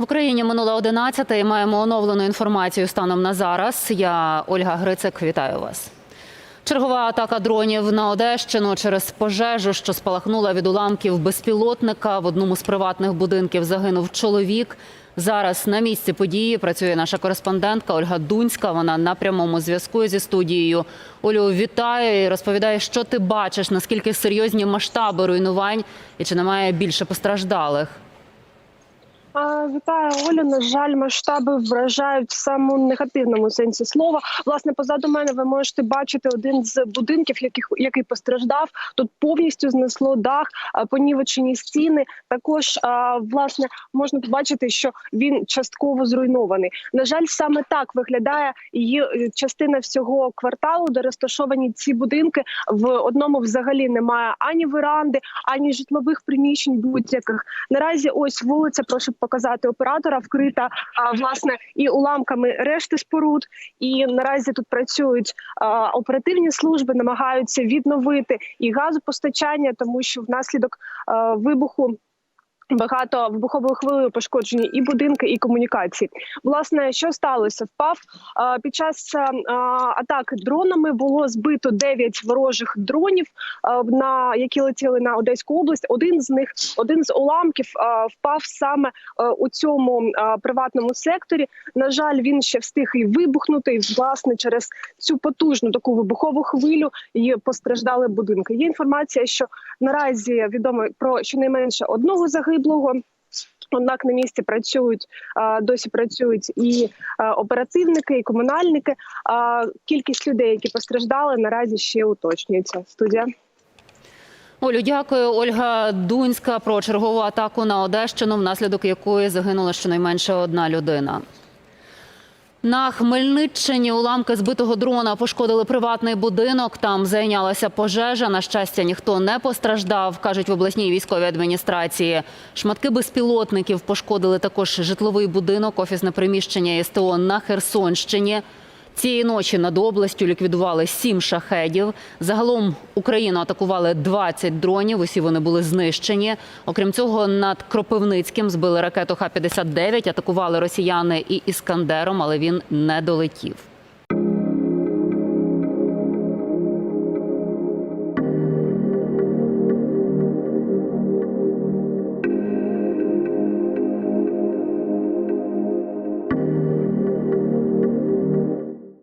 В Україні минула 11 і маємо оновлену інформацію станом на зараз. Я Ольга Грицик, вітаю вас. Чергова атака дронів на Одещину через пожежу, що спалахнула від уламків безпілотника. В одному з приватних будинків загинув чоловік. Зараз на місці події працює наша кореспондентка Ольга Дунська. Вона на прямому зв'язку зі студією. Олю, вітаю і розповідає, що ти бачиш, наскільки серйозні масштаби руйнувань і чи немає більше постраждалих. Вітаю, Оля. На жаль, масштаби вражають в самому негативному сенсі слова. Власне, позаду мене ви можете бачити один з будинків, яких який постраждав. Тут повністю знесло дах, понівечені стіни. Також власне можна побачити, що він частково зруйнований. На жаль, саме так виглядає її е, частина всього кварталу, де розташовані ці будинки. В одному взагалі немає ані веранди, ані житлових приміщень будь-яких. Наразі ось вулиця, прошу показати оператора, вкрита а, власне і уламками решти споруд. І наразі тут працюють а, оперативні служби, намагаються відновити і газопостачання, тому що внаслідок а, вибуху. Багато вибуховою хвилею пошкоджені і будинки, і комунікації. Власне, що сталося? Впав під час атаки дронами було збито 9 ворожих дронів, на які летіли на Одеську область. Один з них, один з уламків, впав саме у цьому приватному секторі. На жаль, він ще встиг і вибухнути. І, власне, через цю потужну таку вибухову хвилю і постраждали будинки. Є інформація, що наразі відомо про щонайменше одного загиблого. Однак на місці працюють досі працюють і оперативники, і комунальники. Кількість людей, які постраждали, наразі ще уточнюється. Студія. Олю, дякую. Ольга Дунська про чергову атаку на Одещину, внаслідок якої загинула щонайменше одна людина. На Хмельниччині уламки збитого дрона пошкодили приватний будинок. Там зайнялася пожежа. На щастя, ніхто не постраждав, кажуть в обласній військовій адміністрації. Шматки безпілотників пошкодили також житловий будинок, офісне приміщення СТО на Херсонщині. Цієї ночі над областю ліквідували сім шахедів. Загалом Україну атакували 20 дронів. Усі вони були знищені. Окрім цього, над Кропивницьким збили ракету Х-59. Атакували росіяни і іскандером, але він не долетів.